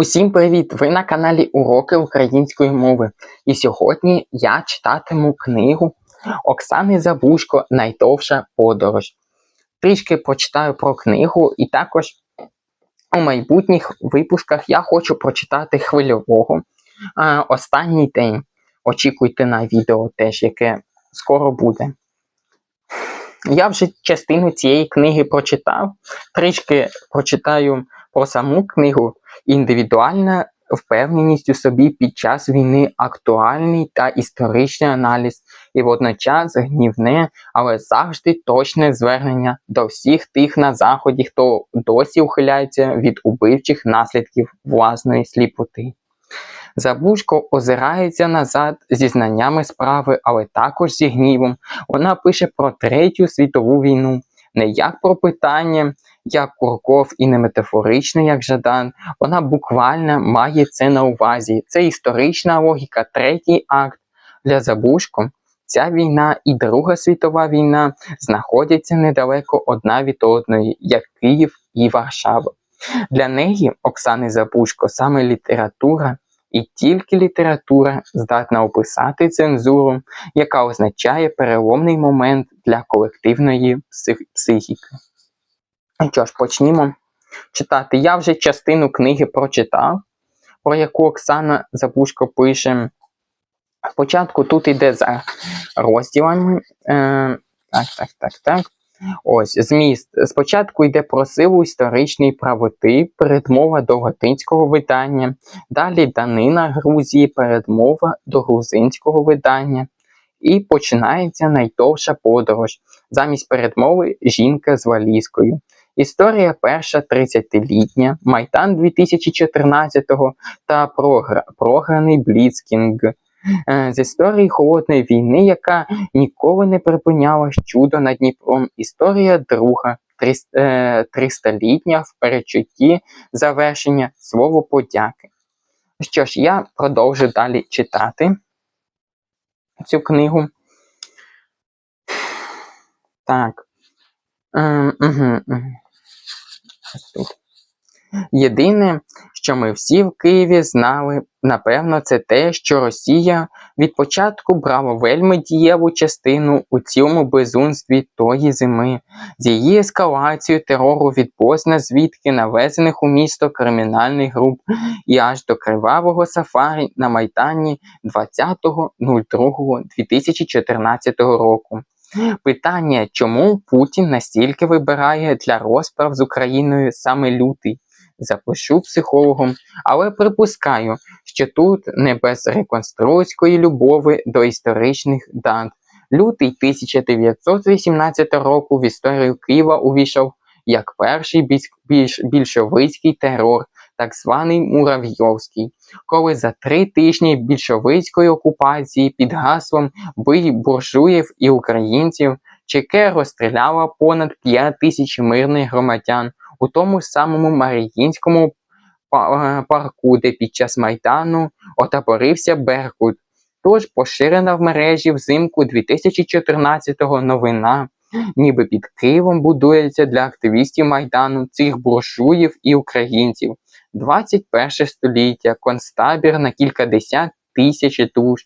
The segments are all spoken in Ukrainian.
Усім привіт! Ви на каналі Уроки української мови. І сьогодні я читатиму книгу Оксани Забушко Найдовша подорож. Трішки прочитаю про книгу, і також у майбутніх випусках я хочу прочитати хвильового останній день. Очікуйте на відео теж, яке скоро буде. Я вже частину цієї книги прочитав, трішки прочитаю про саму книгу індивідуальна впевненість у собі під час війни, актуальний та історичний аналіз, і водночас гнівне, але завжди точне звернення до всіх тих на заході, хто досі ухиляється від убивчих наслідків власної сліпоти. Забушко озирається назад зі знаннями справи, але також зі гнівом. Вона пише про Третю світову війну, не як про питання, як Курков і не метафорично, як Жадан. Вона буквально має це на увазі. Це історична логіка, третій акт для Забушко. Ця війна і Друга світова війна знаходяться недалеко одна від одної, як Київ і Варшава. Для неї, Оксани Забушко, саме література і тільки література здатна описати цензуру, яка означає переломний момент для колективної псих психіки. Ну що ж, почнімо читати. Я вже частину книги прочитав, про яку Оксана Забушко пише. Спочатку тут йде за розділами. Е, Так, так, так, так. Ось зміст. Спочатку йде про силу історичної правоти, передмова до латинського видання, далі данина Грузії, передмова до грузинського видання. І починається найдовша подорож. Замість передмови жінка з валізкою. Історія перша 30-літня, Майдан 2014-го та програ... програний Бліцкінг. З історії холодної війни, яка ніколи не припинялась чудо над Дніпром. Історія друга, 300-літня в перечутті завершення слово подяки. Що ж, я продовжу далі читати цю книгу. Так. Угу, угу. Єдине, що ми всі в Києві знали, напевно, це те, що Росія від початку брала вельми дієву частину у цьому безумстві тої зими, з її ескалацією терору від Бозна звідки навезених у місто кримінальних груп і аж до кривавого сафарі на Майдані 20.02.2014 року. Питання, чому Путін настільки вибирає для розправ з Україною саме лютий? Запишу психологом, але припускаю, що тут не без реконструкційської любови до історичних дат. Лютий 1918 року в історію Києва увійшов як перший більш більшовицький терор, так званий Муравйовський, коли за три тижні більшовицької окупації під гаслом бий буржуїв і українців ЧК розстріляла понад 5 тисяч мирних громадян у тому самому Маріїнському парку, де під час майдану отаборився Беркут. Тож поширена в мережі взимку 2014-го новина, ніби під Києвом будується для активістів майдану цих буржуїв і українців. 21 століття, концтабір на кількадесят тисяч душ.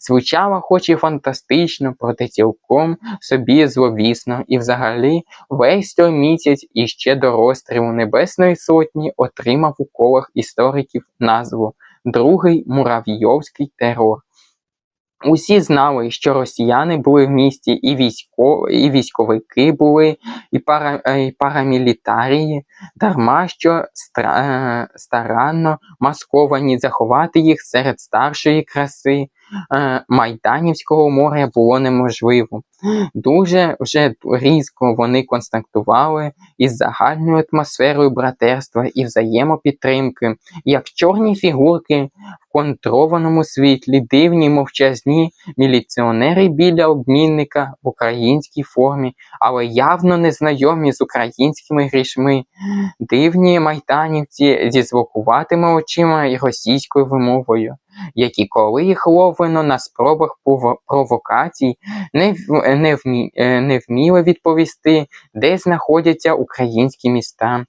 Звучало хоч і фантастично, проте цілком собі зловісно, і взагалі весь той місяць іще до розстрілу Небесної Сотні отримав у колах істориків назву Другий Муравйовський терор. Усі знали, що росіяни були в місті, і військо, і військовики були, і, пара, і парамілітарії, дарма що стра, е, старанно масковані заховати їх серед старшої краси. е, Майданівського моря було неможливо. Дуже вже різко вони констатували із загальною атмосферою братерства і взаємопідтримки, як чорні фігурки в контрованому світлі, дивні мовчазні міліціонери біля обмінника в українській формі, але явно незнайомі з українськими грішми, дивні майданівці зі звукуватими очима і російською вимовою які коли їх ловлено на спробах провокацій, не не, вмі, е, не вміли відповісти, де знаходяться українські міста,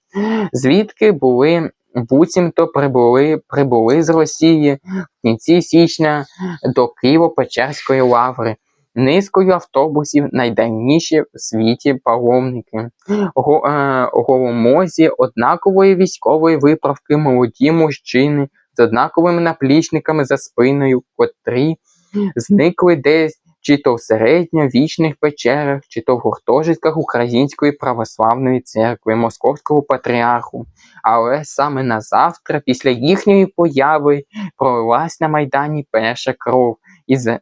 звідки були буцімто прибули, прибули з Росії в кінці січня до Києво-Печерської лаври. Низкою автобусів найдавніші в світі паломники. Го, е, голомозі однакової військової виправки молоді мужчини з однаковими наплічниками за спиною, котрі зникли десь чи то в середньовічних печерах, чи то в гуртожитках Української православної церкви, Московського патріарху. Але саме на завтра, після їхньої появи, пролилась на Майдані перша кров із-за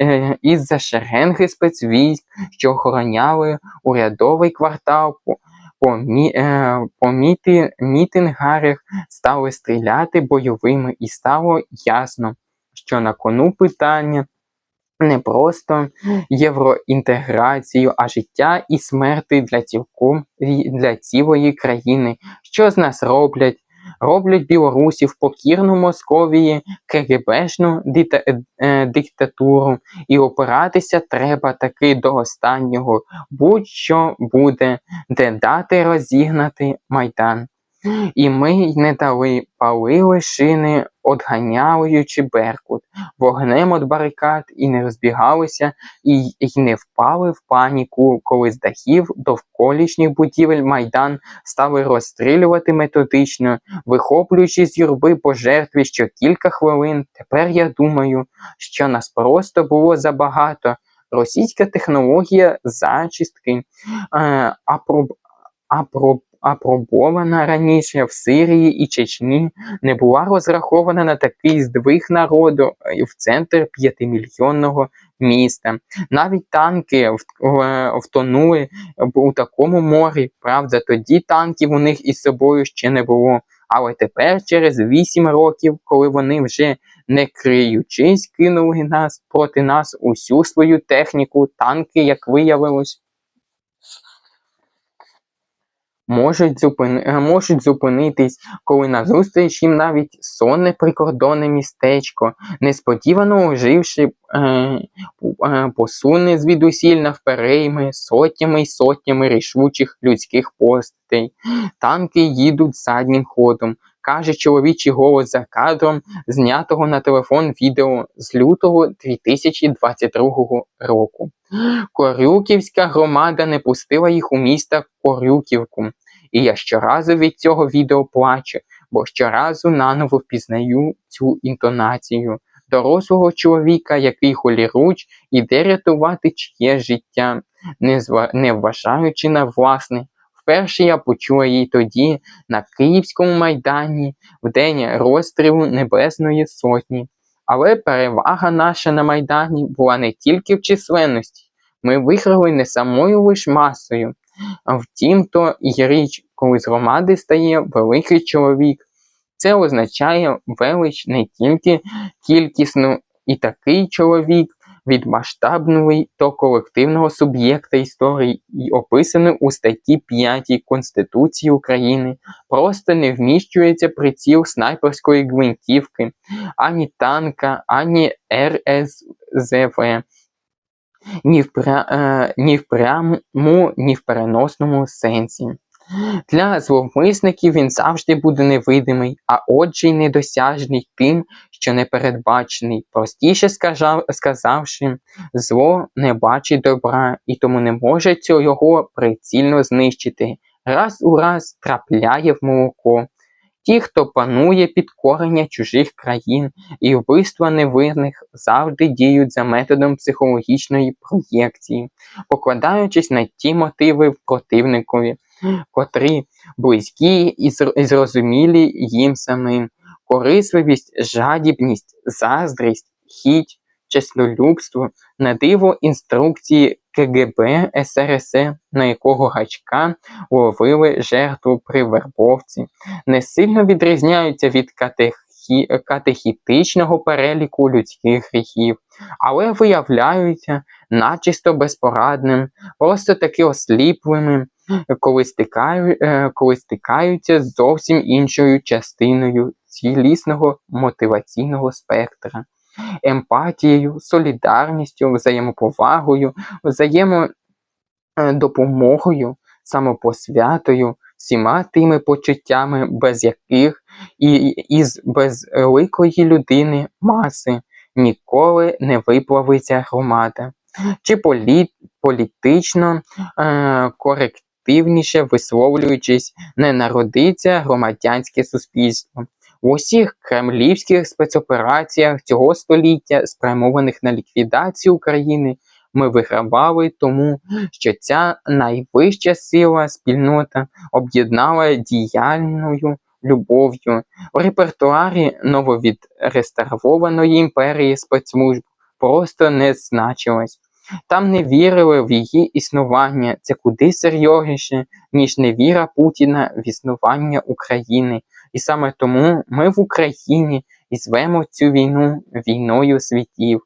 е, із шеренги спецвійськ, що охороняли урядовий квартал. По, е, по міти, мітингарях стали стріляти бойовими, і стало ясно, що на кону питання не просто євроінтеграцію, а життя і смерти для цілком для цілої країни. Що з нас роблять? Роблять білорусів покірну Московії, КГБшну дита, е, диктатуру, і опиратися треба таки до останнього, будь-що буде, де дати розігнати майдан. І ми й не дали, палили шини, одганяючи беркут, вогнем от барикад і не розбігалися, і, і не впали в паніку, коли з дахів довколишніх будівель майдан стали розстрілювати методично, вихоплюючи з юрби пожертві що кілька хвилин. Тепер я думаю, що нас просто було забагато. Російська технологія зачистки, е, апроб, апроб, апробована раніше в Сирії і Чечні, не була розрахована на такий здвиг народу в центр п'ятимільйонного міста. Навіть танки втонули у такому морі. Правда, тоді танків у них із собою ще не було. Але тепер, через вісім років, коли вони вже не криючись, кинули нас проти нас усю свою техніку, танки, як виявилось, можуть зупини... Е, можуть зупинитись, коли назустріч їм навіть сонне прикордонне містечко, несподівано оживши, е, е, посуне звідусіль навперейми сотнями й сотнями рішучих людських постатей. Танки їдуть заднім ходом. Каже чоловічий голос за кадром, знятого на телефон відео з лютого 2022 року. Корюківська громада не пустила їх у місто Корюківку. І я щоразу від цього відео плачу, бо щоразу наново впізнаю цю інтонацію дорослого чоловіка, який голіруч іде рятувати чиє життя, не, не вважаючи на власне. Вперше я почула її тоді на Київському майдані в день розстрілу Небесної Сотні. Але перевага наша на Майдані була не тільки в численності. Ми виграли не самою лиш масою. А втім, то і річ, коли з громади стає великий чоловік. Це означає велич не тільки кількісно, і такий чоловік від масштабного до колективного суб'єкта історії і описаний у статті 5 Конституції України, просто не вміщується приціл снайперської гвинтівки, ані танка, ані РСЗВ. Ні в, пря... Е, ні в прямому, ні в переносному сенсі. Для зловмисників він завжди буде невидимий, а отже й недосяжний тим, що непередбачений, простіше сказав, сказавши, зло не бачить добра і тому не може цього його прицільно знищити. Раз у раз трапляє в молоко. Ті, хто панує підкорення чужих країн і вбивства невинних, завжди діють за методом психологічної проєкції, покладаючись на ті мотиви противникові, котрі близькі і зрозумілі їм самим, корисливість, жадібність, заздрість, хіть, чеснолюбство, на диво інструкції КГБ СРСР, на якого гачка ловили жертву при вербовці, не сильно відрізняються від катехі... катехітичного переліку людських гріхів, але виявляються начисто безпорадним, просто таки осліпленим, коли, стикаю... Е, коли стикаються з зовсім іншою частиною цілісного мотиваційного спектра. Емпатією, солідарністю, взаємоповагою, взаємодопомогою, самопосвятою, всіма тими почуттями, без яких і із безликої людини маси ніколи не виплавиться громада, чи полі, політично е, корективніше висловлюючись, не народиться громадянське суспільство. В усіх кремлівських спецопераціях цього століття, спрямованих на ліквідацію України, ми вигравали тому, що ця найвища сила спільнота об'єднала діяльною любов'ю в репертуарі нововідреставрованої імперії спецслужб просто не значилось. Там не вірили в її існування. Це куди серйозніше, ніж невіра Путіна в існування України. І саме тому ми в Україні і звемо цю війну війною світів,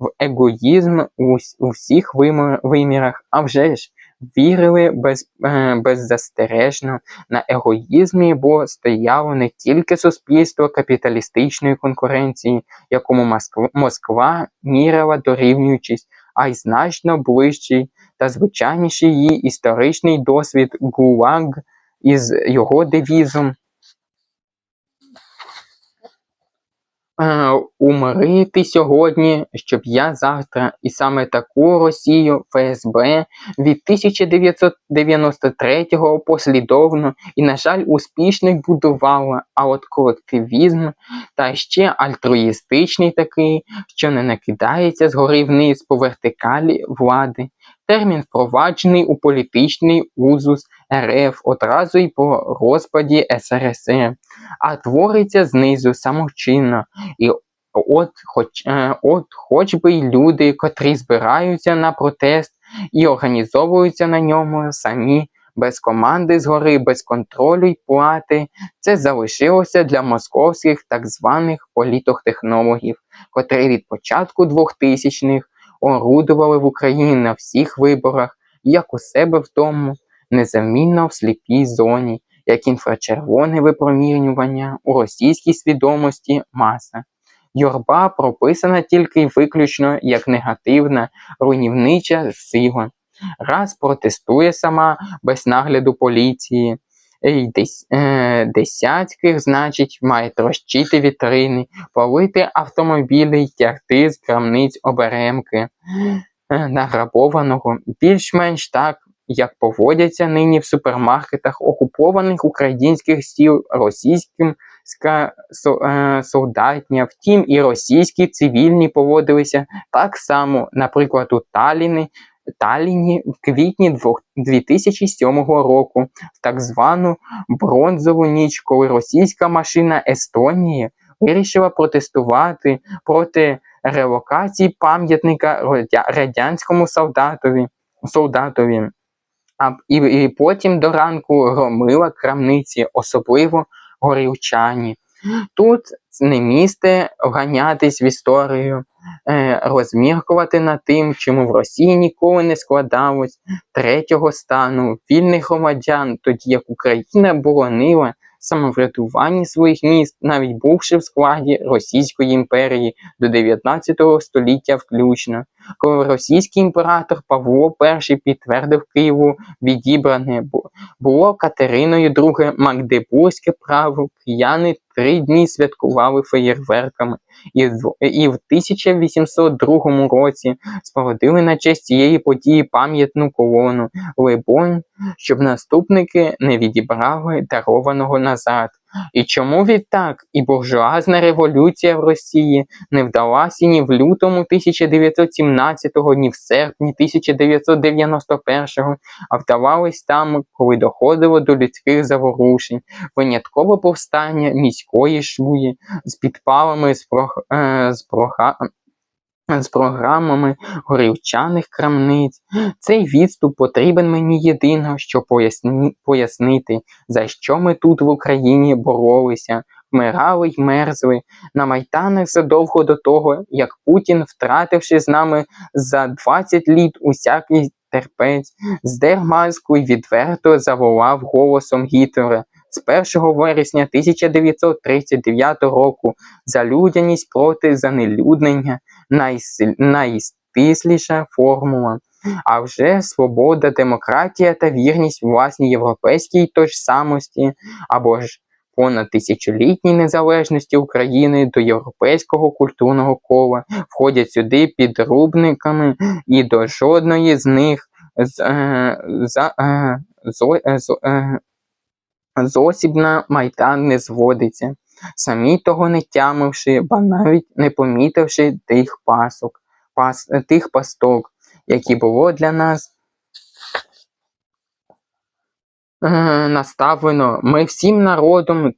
в егоїзм у, у всіх вимірах, а вже ж вірили без, е, беззастережно на егоїзмі, бо стояло не тільки суспільство капіталістичної конкуренції, якому Москва, Москва мірила дорівнюючись, а й значно ближчий та звичайніший її історичний досвід ГУЛАГ із його девізом умрити сьогодні, щоб я завтра, і саме таку Росію ФСБ від 1993-го послідовно і, на жаль, успішно будувала, а от колективізм та ще альтруїстичний такий, що не накидається згори вниз по вертикалі влади. Термін впроваджений у політичний узус РФ одразу й по розпаді СРСР, а твориться знизу самочинно. І от хоч, е, от хоч би й люди, котрі збираються на протест і організовуються на ньому самі, без команди згори, без контролю й плати, це залишилося для московських так званих політохтехнологів, котрі від початку 2000-х орудували в Україні на всіх виборах, як у себе вдома, незамінно в сліпій зоні, як інфрачервоне випромінювання у російській свідомості маса. Юрба прописана тільки й виключно як негативна, руйнівнича сила. Раз протестує сама без нагляду поліції, десь, е, значить, має трощити вітрини, палити автомобілі й тягти з крамниць оберемки е, награбованого, більш-менш так, як поводяться нині в супермаркетах окупованих українських сіл російським е, солдатня. Втім, і російські цивільні поводилися так само, наприклад, у Таліні Талліні в квітні 2007 року, в так звану бронзову ніч, коли російська машина Естонії вирішила протестувати проти релокації пам'ятника радянському солдатові. солдатові. А, і, і потім до ранку громила крамниці, особливо горівчані. Тут не місце вганятись в історію, е, розміркувати над тим, чому в Росії ніколи не складалось третього стану вільних громадян, тоді як Україна боронила самоврядуванні своїх міст, навіть бувши в складі Російської імперії до 19 століття включно, коли російський імператор Павло І підтвердив Києву відібране було Катериною II Магдебурзьке право, кияни три дні святкували феєрверками. І в, і в 1802 році спорудили на честь цієї події пам'ятну колону. Лебонь, щоб наступники не відібрали дарованого назад. І чому відтак? І буржуазна революція в Росії не вдалася ні в лютому 1917-го, ні в серпні 1991-го, а вдавалась там, коли доходило до людських заворушень, винятково повстання міської шуї з підпалами з, прох... Е, з прога з програмами горівчаних крамниць. Цей відступ потрібен мені єдино, щоб поясні... пояснити, за що ми тут в Україні боролися, вмирали й мерзли на майданах задовго до того, як Путін, втративши з нами за 20 літ усякий терпець, здер маску й відверто заволав голосом Гітлера. З 1 вересня 1939 року за людяність проти занелюднення найстисліша формула. А вже свобода, демократія та вірність власній європейській той самості, або ж понад тисячолітній незалежності України до європейського культурного кола входять сюди підрубниками, і до жодної з них з, е, за, е, зо, е, зо, е, зосіб на майдан не зводиться, самі того не тямивши, ба навіть не помітивши тих пасок, пас, тих пасток, які було для нас е, наставлено. Ми всім народом,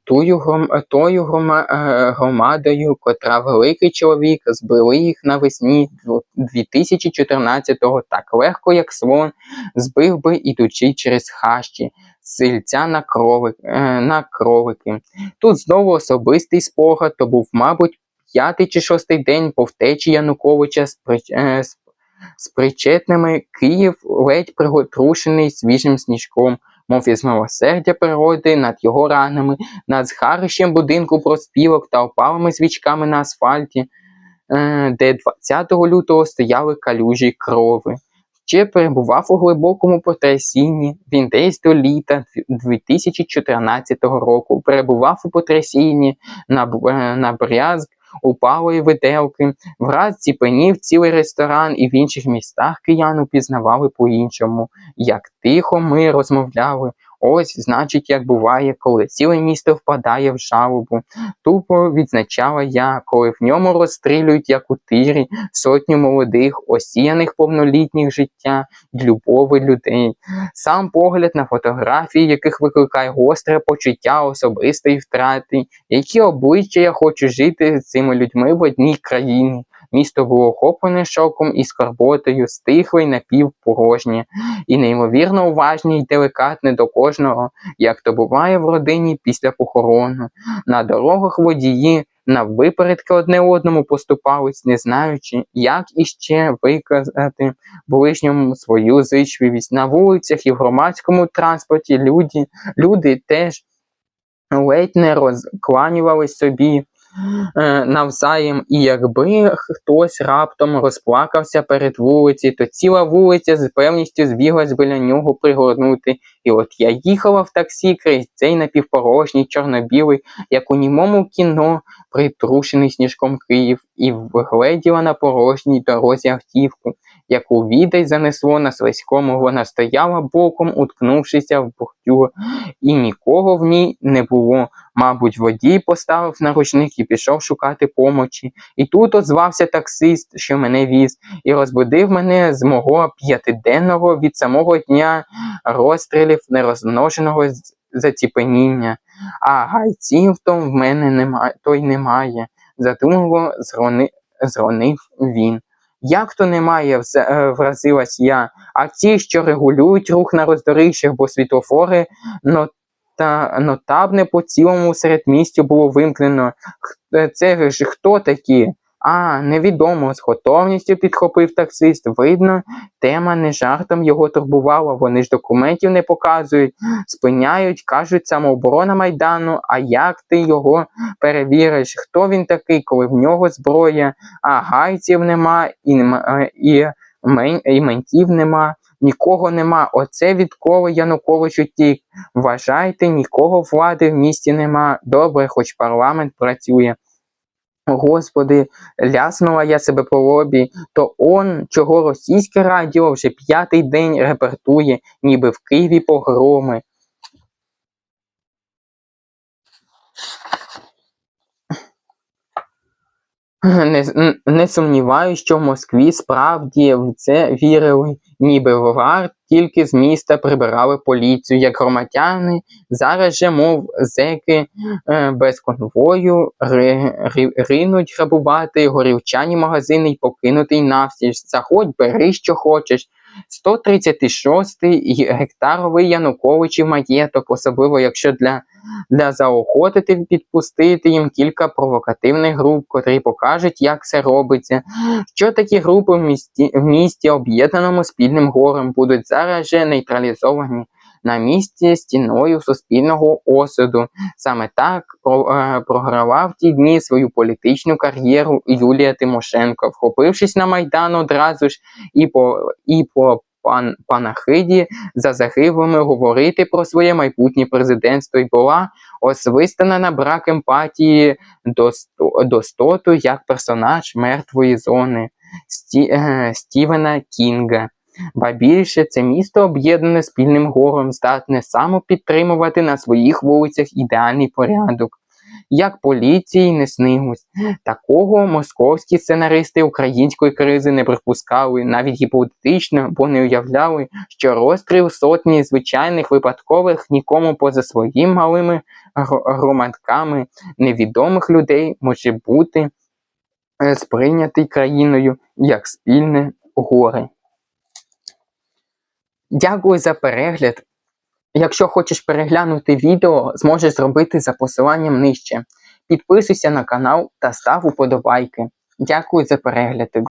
тою грома, е, громадою, котра великий чоловік, збили їх навесні 2014-го так легко, як слон, збив би, ідучи через хащі, сильця на, кровик, е, на кровики. Тут знову особистий спогад, то був, мабуть, п'ятий чи шостий день по втечі Януковича з, е, з, причетними. Київ ледь притрушений свіжим сніжком, мов із милосердя природи над його ранами, над згарищем будинку проспілок та опалими свічками на асфальті, е, де 20 лютого стояли калюжі крови. Ще перебував у глибокому потрясінні. Він десь до літа 2014 року перебував у потрясінні на, е, на брязк упалої виделки, враз ціпенів цілий ресторан і в інших містах киян упізнавали по-іншому. Як тихо ми розмовляли. Ось, значить, як буває, коли ціле місто впадає в жалобу. Тупо відзначала я, коли в ньому розстрілюють, як у тирі, сотню молодих, осіяних повнолітніх життя й любови людей. Сам погляд на фотографії, яких викликає гостре почуття особистої втрати, які обличчя я хочу жити з цими людьми в одній країні. Місто було охоплене шоком і скорботою, стихле й напівпорожнє, і неймовірно уважні й деликатне до кожного, як то буває в родині після похорону. На дорогах водії наввипередки одне одному поступались, не знаючи, як іще виказати ближньому свою зичливість. На вулицях і в громадському транспорті люди, люди теж ледь не розкланювались собі навзаєм, і якби хтось раптом розплакався перед вулиці, то ціла вулиця з певністю збіглась біля нього пригорнути. І от я їхала в таксі крізь цей напівпорожній чорно-білий, як у німому кіно, притрушений сніжком Київ, і вгледіла на порожній дорозі автівку, яку відай занесло на слизькому, вона стояла боком, уткнувшися в бордюр, і нікого в ній не було. Мабуть, водій поставив наручник і пішов шукати помочі. І тут озвався таксист, що мене віз, і розбудив мене з мого п'ятиденного від самого дня розстрілів нерозмноженого з- заціпеніння. А гайців то в мене немає, то й немає, задумливо зрони, зронив він. Як то немає, е, вразилась я, а ті, що регулюють рух на роздоріжжях, бо світлофори но, та нотабне по цілому середмістю було вимкнено. Е, Це ж хто такі? А, невідомо, з готовністю підхопив таксист. Видно, тема не жартом його турбувала, вони ж документів не показують, спиняють, кажуть, самооборона Майдану, а як ти його перевіриш? Хто він такий, коли в нього зброя, а гайців нема, і, е, і, і ментів нема, нікого нема. Оце відколи Янукович утік. Вважайте, нікого влади в місті нема. Добре, хоч парламент працює. Господи, ляснула я себе по лобі, то он, чого російське радіо вже п'ятий день репертує, ніби в Києві погроми. Не, не сумніваюся, що в Москві справді в це вірили, ніби в ВАР тільки з міста прибирали поліцію, як громадяни, зараз же, мов зеки е, без конвою ри, ри, ринуть грабувати горівчані магазини й покинутий навстіж. Заходь, бери, що хочеш. 136-й гектаровий Януковичів маєток, особливо якщо для, для заохотити підпустити їм кілька провокативних груп, котрі покажуть, як це робиться. Що такі групи в місті, в місті об'єднаному спільним горем будуть зараз же нейтралізовані. На місці стіною суспільного осуду. Саме так е, програвав ті дні свою політичну кар'єру Юлія Тимошенко, вхопившись на Майдан одразу ж і по, і по пан, панахиді за загиблими говорити про своє майбутнє президентство і була освистана на брак емпатії до, сто- достоту як персонаж мертвої зони Сті, е, Стівена Кінга. Ба більше це місто об'єднане спільним горем, здатне самопідтримувати на своїх вулицях ідеальний порядок. Як поліції не снилось. Такого московські сценаристи української кризи не припускали, навіть гіпотетично, бо не уявляли, що розстріл сотні звичайних випадкових нікому поза своїм малими громадками невідомих людей може бути е, сприйнятий країною як спільне горе. Дякую за перегляд. Якщо хочеш переглянути відео, зможеш зробити за посиланням нижче. Підписуйся на канал та став уподобайки. Дякую за перегляд.